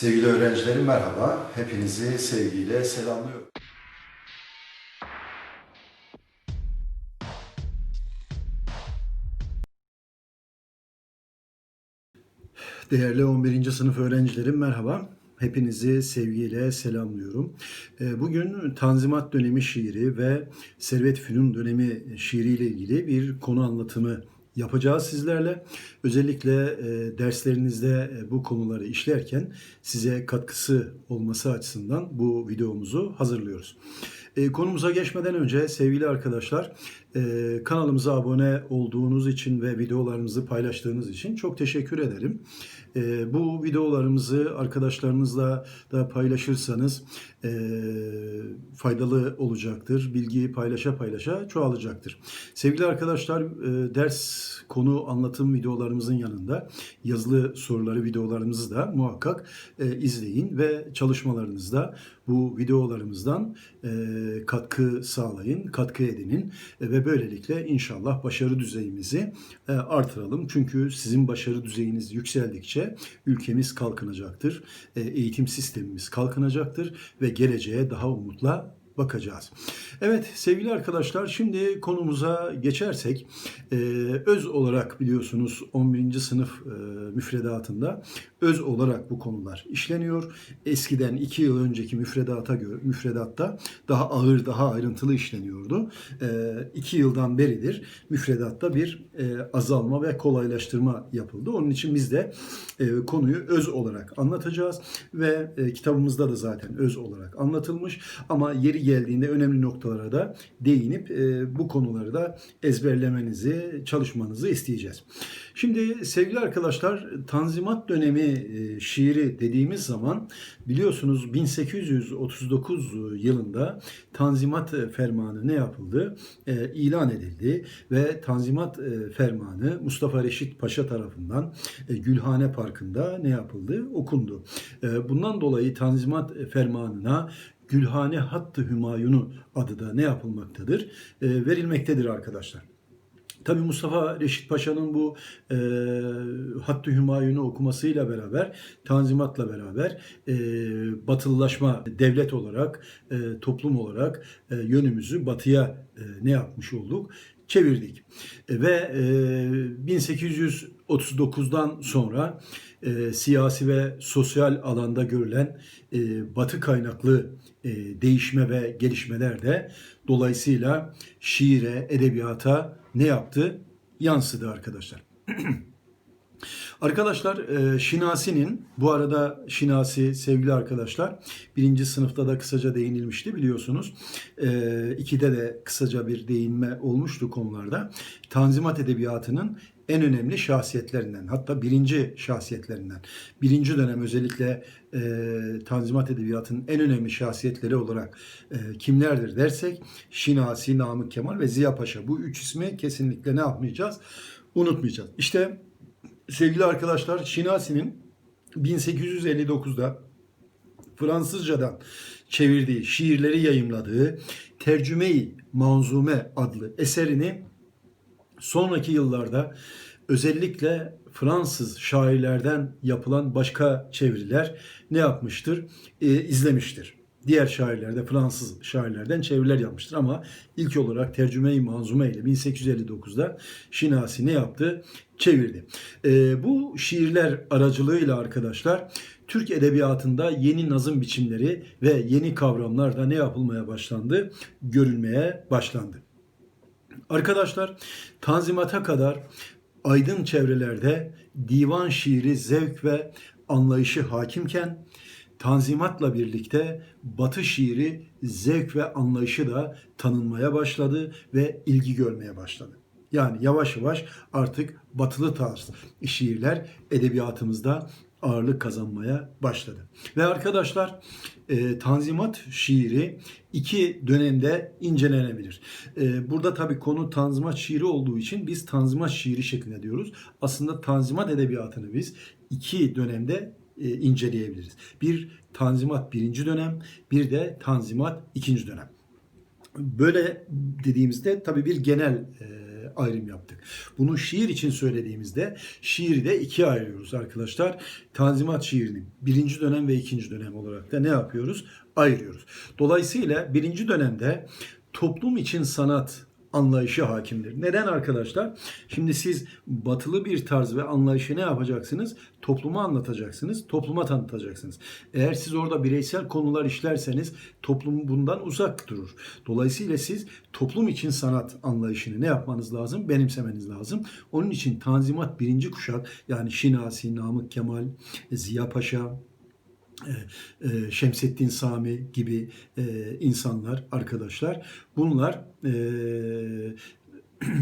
Sevgili öğrencilerim merhaba. Hepinizi sevgiyle selamlıyorum. Değerli 11. sınıf öğrencilerim merhaba. Hepinizi sevgiyle selamlıyorum. Ee, Bugün Tanzimat dönemi şiiri ve Servet Fünun dönemi şiiriyle ilgili bir konu anlatımı yapacağız sizlerle. Özellikle e, derslerinizde e, bu konuları işlerken size katkısı olması açısından bu videomuzu hazırlıyoruz. E, Konumuza geçmeden önce sevgili arkadaşlar e, kanalımıza abone olduğunuz için ve videolarımızı paylaştığınız için çok teşekkür ederim. E, Bu videolarımızı arkadaşlarınızla da paylaşırsanız e, faydalı olacaktır. Bilgiyi paylaşa paylaşa çoğalacaktır. Sevgili arkadaşlar e, ders konu anlatım videolarımızın yanında yazılı soruları videolarımızı da muhakkak e, izleyin ve çalışmalarınızda bu videolarımızdan e, katkı sağlayın, katkı edinin ve böylelikle inşallah başarı düzeyimizi artıralım. Çünkü sizin başarı düzeyiniz yükseldikçe ülkemiz kalkınacaktır, eğitim sistemimiz kalkınacaktır ve geleceğe daha umutla bakacağız. Evet sevgili arkadaşlar şimdi konumuza geçersek e, öz olarak biliyorsunuz 11. sınıf e, müfredatında öz olarak bu konular işleniyor. Eskiden 2 yıl önceki müfredata göre müfredatta daha ağır daha ayrıntılı işleniyordu. 2 yıldan beridir müfredatta bir e, azalma ve kolaylaştırma yapıldı. Onun için biz de e, konuyu öz olarak anlatacağız ve e, kitabımızda da zaten öz olarak anlatılmış ama yeri geldiğinde önemli noktalara da değinip e, bu konuları da ezberlemenizi, çalışmanızı isteyeceğiz. Şimdi sevgili arkadaşlar Tanzimat dönemi şiiri dediğimiz zaman biliyorsunuz 1839 yılında Tanzimat Fermanı ne yapıldı? E, ilan edildi ve Tanzimat Fermanı Mustafa Reşit Paşa tarafından Gülhane Parkı'nda ne yapıldı? Okundu. E, bundan dolayı Tanzimat Fermanı'na Gülhane Hattı Hümayunu adı da ne yapılmaktadır? E, verilmektedir arkadaşlar. Tabi Mustafa Reşit Paşa'nın bu e, Hattı Hümayun'u okumasıyla beraber, Tanzimat'la beraber e, batılılaşma devlet olarak, e, toplum olarak e, yönümüzü batıya e, ne yapmış olduk? Çevirdik. E, ve e, 1839'dan sonra e, siyasi ve sosyal alanda görülen e, batı kaynaklı e, değişme ve gelişmeler de dolayısıyla şiire, edebiyata ne yaptı? Yansıdı arkadaşlar. Arkadaşlar e, Şinasi'nin bu arada Şinasi sevgili arkadaşlar birinci sınıfta da kısaca değinilmişti biliyorsunuz. E, ikide de kısaca bir değinme olmuştu konularda. Tanzimat Edebiyatı'nın en önemli şahsiyetlerinden hatta birinci şahsiyetlerinden. Birinci dönem özellikle e, Tanzimat Edebiyatı'nın en önemli şahsiyetleri olarak e, kimlerdir dersek Şinasi, Namık Kemal ve Ziya Paşa. Bu üç ismi kesinlikle ne yapmayacağız? Unutmayacağız. İşte sevgili arkadaşlar Şinasi'nin 1859'da Fransızcadan çevirdiği, şiirleri yayımladığı Tercüme-i Manzume adlı eserini sonraki yıllarda özellikle Fransız şairlerden yapılan başka çeviriler ne yapmıştır? E, izlemiştir. Diğer şairler de Fransız şairlerden çeviriler yapmıştır ama ilk olarak Tercüme-i Manzume ile 1859'da Şinasi ne yaptı? Çevirdi. E, bu şiirler aracılığıyla arkadaşlar Türk edebiyatında yeni nazım biçimleri ve yeni kavramlar da ne yapılmaya başlandı? Görülmeye başlandı. Arkadaşlar Tanzimat'a kadar aydın çevrelerde divan şiiri zevk ve anlayışı hakimken Tanzimat'la birlikte Batı şiiri zevk ve anlayışı da tanınmaya başladı ve ilgi görmeye başladı. Yani yavaş yavaş artık batılı tarz şiirler edebiyatımızda ağırlık kazanmaya başladı. Ve arkadaşlar e, Tanzimat şiiri iki dönemde incelenebilir. E, burada tabii konu Tanzimat şiiri olduğu için biz Tanzimat şiiri şeklinde diyoruz. Aslında Tanzimat edebiyatını biz iki dönemde e, inceleyebiliriz. Bir Tanzimat birinci dönem, bir de Tanzimat ikinci dönem. Böyle dediğimizde tabii bir genel e, ayrım yaptık. Bunu şiir için söylediğimizde şiiri de ikiye ayırıyoruz arkadaşlar. Tanzimat şiirini birinci dönem ve ikinci dönem olarak da ne yapıyoruz? Ayırıyoruz. Dolayısıyla birinci dönemde toplum için sanat anlayışı hakimdir. Neden arkadaşlar? Şimdi siz batılı bir tarz ve anlayışı ne yapacaksınız? Topluma anlatacaksınız, topluma tanıtacaksınız. Eğer siz orada bireysel konular işlerseniz toplum bundan uzak durur. Dolayısıyla siz toplum için sanat anlayışını ne yapmanız lazım? Benimsemeniz lazım. Onun için Tanzimat birinci kuşak yani Şinasi, Namık Kemal, Ziya Paşa, Şemsettin Sami gibi e, insanlar, arkadaşlar bunlar e,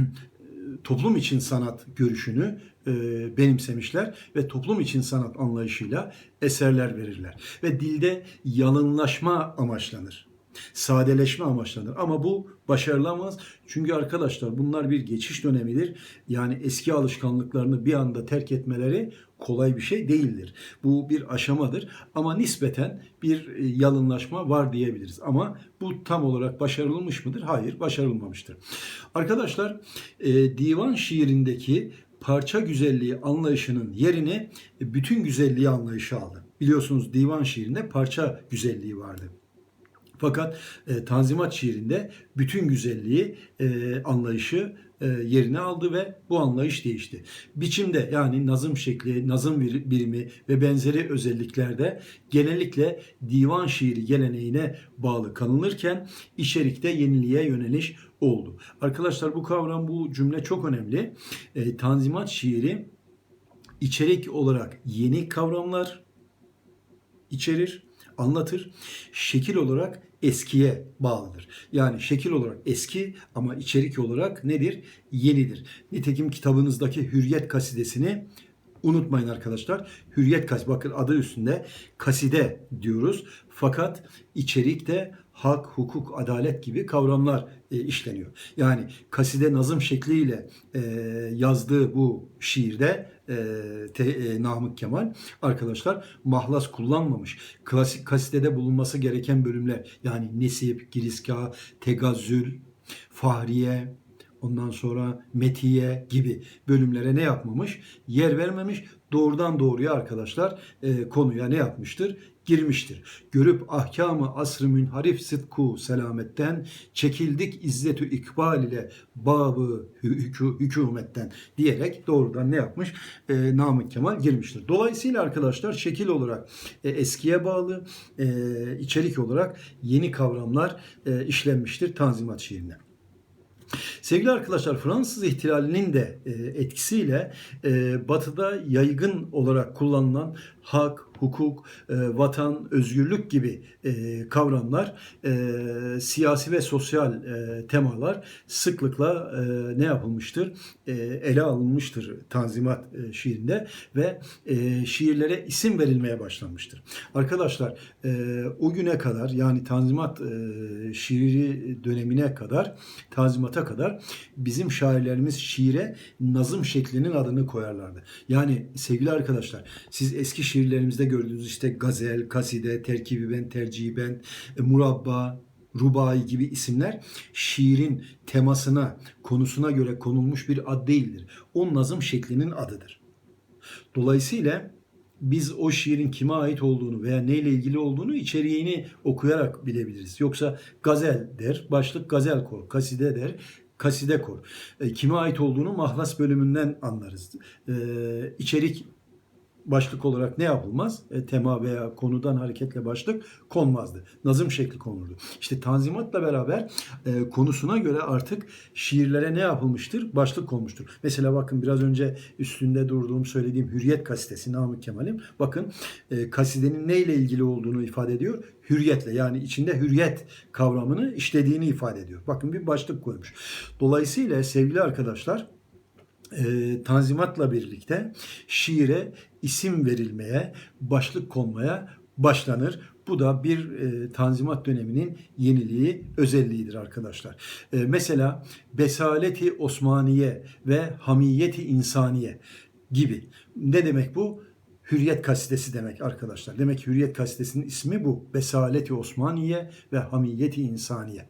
toplum için sanat görüşünü e, benimsemişler ve toplum için sanat anlayışıyla eserler verirler. Ve dilde yalınlaşma amaçlanır. Sadeleşme amaçlanır. Ama bu başarılamaz. Çünkü arkadaşlar bunlar bir geçiş dönemidir. Yani eski alışkanlıklarını bir anda terk etmeleri kolay bir şey değildir. Bu bir aşamadır ama nispeten bir e, yalınlaşma var diyebiliriz. Ama bu tam olarak başarılmış mıdır? Hayır, başarılmamıştır. Arkadaşlar, e, divan şiirindeki parça güzelliği anlayışının yerini bütün güzelliği anlayışı aldı. Biliyorsunuz divan şiirinde parça güzelliği vardı. Fakat e, Tanzimat şiirinde bütün güzelliği e, anlayışı e, yerini aldı ve bu anlayış değişti. Biçimde yani nazım şekli, nazım birimi ve benzeri özelliklerde genellikle divan şiiri geleneğine bağlı kalınırken içerikte yeniliğe yöneliş oldu. Arkadaşlar bu kavram, bu cümle çok önemli. E, tanzimat şiiri içerik olarak yeni kavramlar içerir, anlatır. Şekil olarak eskiye bağlıdır. Yani şekil olarak eski ama içerik olarak nedir? Yenidir. Nitekim kitabınızdaki Hürriyet kasidesini unutmayın arkadaşlar. Hürriyet kas bakın adı üstünde kaside diyoruz. Fakat içerikte hak, hukuk, adalet gibi kavramlar e, işleniyor. Yani kaside nazım şekliyle e, yazdığı bu şiirde e, te, e, Namık Kemal arkadaşlar mahlas kullanmamış. Klasik kasidede bulunması gereken bölümler yani nesip, giriska, tegazzül, fahriye, ondan sonra metiye gibi bölümlere ne yapmamış? Yer vermemiş. Doğrudan doğruya arkadaşlar e, konuya ne yapmıştır? Girmiştir. Görüp ahkamı asrı münharif sıdku selametten çekildik izzetü ikbal ile babı hükü, hükümetten diyerek doğrudan ne yapmış? E, Namık Kemal girmiştir. Dolayısıyla arkadaşlar şekil olarak e, eskiye bağlı, e, içerik olarak yeni kavramlar e, işlenmiştir Tanzimat şiirine. Sevgili arkadaşlar Fransız ihtilalinin de e, etkisiyle e, batıda yaygın olarak kullanılan hak, hukuk, e, vatan, özgürlük gibi kavramlar, siyasi ve sosyal temalar sıklıkla ne yapılmıştır? Ele alınmıştır Tanzimat şiirinde ve şiirlere isim verilmeye başlanmıştır. Arkadaşlar o güne kadar yani Tanzimat şiiri dönemine kadar, Tanzimat'a kadar bizim şairlerimiz şiire nazım şeklinin adını koyarlardı. Yani sevgili arkadaşlar siz eski şiirlerimizde gördüğünüz işte gazel, kaside, terkibi ben, tercihi ben, e, murabba, rubai gibi isimler şiirin temasına, konusuna göre konulmuş bir ad değildir. O nazım şeklinin adıdır. Dolayısıyla biz o şiirin kime ait olduğunu veya neyle ilgili olduğunu içeriğini okuyarak bilebiliriz. Yoksa gazel der, başlık gazel kor, kaside der, kaside kor. E, kime ait olduğunu mahlas bölümünden anlarız. E, içerik başlık olarak ne yapılmaz? E, tema veya konudan hareketle başlık konmazdı. Nazım şekli konulurdu. İşte Tanzimat'la beraber e, konusuna göre artık şiirlere ne yapılmıştır? Başlık konmuştur. Mesela bakın biraz önce üstünde durduğum söylediğim Hürriyet kasidesi Namık Kemal'im. Bakın e, kasidenin neyle ilgili olduğunu ifade ediyor? Hürriyetle yani içinde hürriyet kavramını işlediğini ifade ediyor. Bakın bir başlık koymuş. Dolayısıyla sevgili arkadaşlar e, Tanzimat'la birlikte şiire isim verilmeye, başlık konmaya başlanır. Bu da bir e, Tanzimat döneminin yeniliği, özelliğidir arkadaşlar. E, mesela Besaleti Osmaniye ve Hamiyeti İnsaniye gibi. Ne demek bu? Hürriyet kasidesi demek arkadaşlar. Demek Hürriyet kasidesinin ismi bu. Besaleti Osmaniye ve Hamiyeti İnsaniye.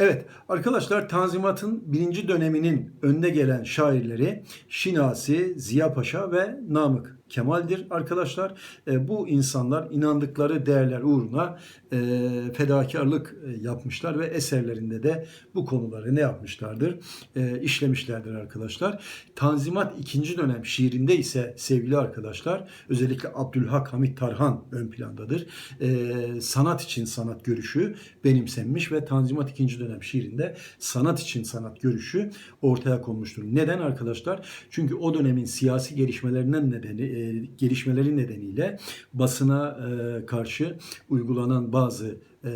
Evet arkadaşlar Tanzimat'ın birinci döneminin önde gelen şairleri Şinasi, Ziya Paşa ve Namık Kemal'dir arkadaşlar. E, bu insanlar inandıkları değerler uğruna e, fedakarlık e, yapmışlar ve eserlerinde de bu konuları ne yapmışlardır? E, işlemişlerdir arkadaşlar. Tanzimat ikinci dönem şiirinde ise sevgili arkadaşlar özellikle Abdülhak Hamit Tarhan ön plandadır. E, sanat için sanat görüşü benimsenmiş ve Tanzimat ikinci dönem şiirinde sanat için sanat görüşü ortaya konmuştur. Neden arkadaşlar? Çünkü o dönemin siyasi gelişmelerinden nedeni e, gelişmeleri nedeniyle basına e, karşı uygulanan bazı e,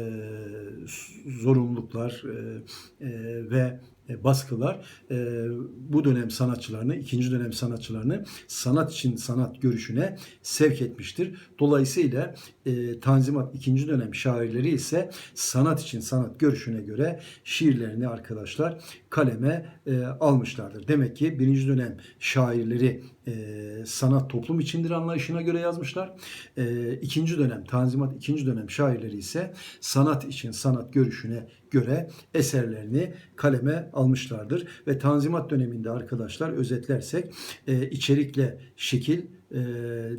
zorunluluklar e, e, ve e, baskılar e, bu dönem sanatçılarını, ikinci dönem sanatçılarını sanat için sanat görüşüne sevk etmiştir. Dolayısıyla e, Tanzimat ikinci dönem şairleri ise sanat için sanat görüşüne göre şiirlerini arkadaşlar kaleme e, almışlardır. Demek ki birinci dönem şairleri e, sanat toplum içindir anlayışına göre yazmışlar. E, ikinci dönem Tanzimat ikinci dönem şairleri ise sanat için sanat görüşüne göre eserlerini kaleme almışlardır. Ve Tanzimat döneminde arkadaşlar özetlersek e, içerikle şekil e,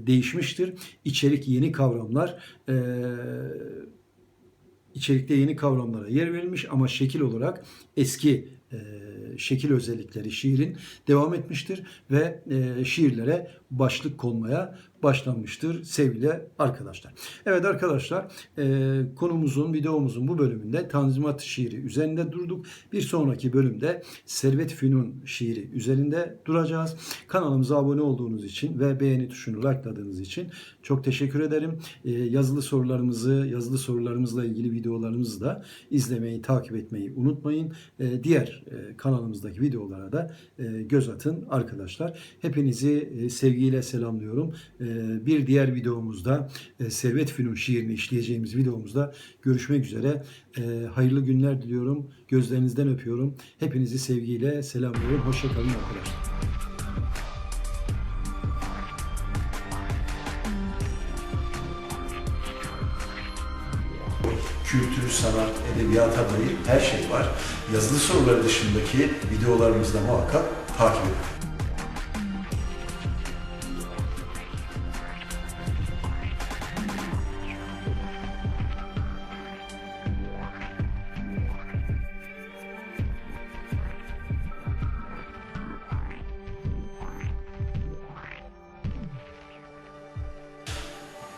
değişmiştir. İçerik yeni kavramlar e, içerikte yeni kavramlara yer verilmiş ama şekil olarak eski e, şekil özellikleri şiirin devam etmiştir ve e, şiirlere başlık konmaya başlanmıştır sevgili arkadaşlar. Evet arkadaşlar e, konumuzun videomuzun bu bölümünde Tanzimat şiiri üzerinde durduk. Bir sonraki bölümde Servet Fünun şiiri üzerinde duracağız. Kanalımıza abone olduğunuz için ve beğeni tuşunu likeladığınız için çok teşekkür ederim. E, yazılı sorularımızı, yazılı sorularımızla ilgili videolarımızı da izlemeyi, takip etmeyi unutmayın. E, diğer e, kanalımızdaki videolara da e, göz atın arkadaşlar. Hepinizi e, sevgiyle selamlıyorum. E, bir diğer videomuzda e, Servet Fünun şiirini işleyeceğimiz videomuzda görüşmek üzere. E, hayırlı günler diliyorum. Gözlerinizden öpüyorum. Hepinizi sevgiyle selamlıyorum. Hoşçakalın arkadaşlar. Kültür, sanat, edebiyata dair her şey var. Yazılı soruları dışındaki videolarımızda muhakkak takip edin.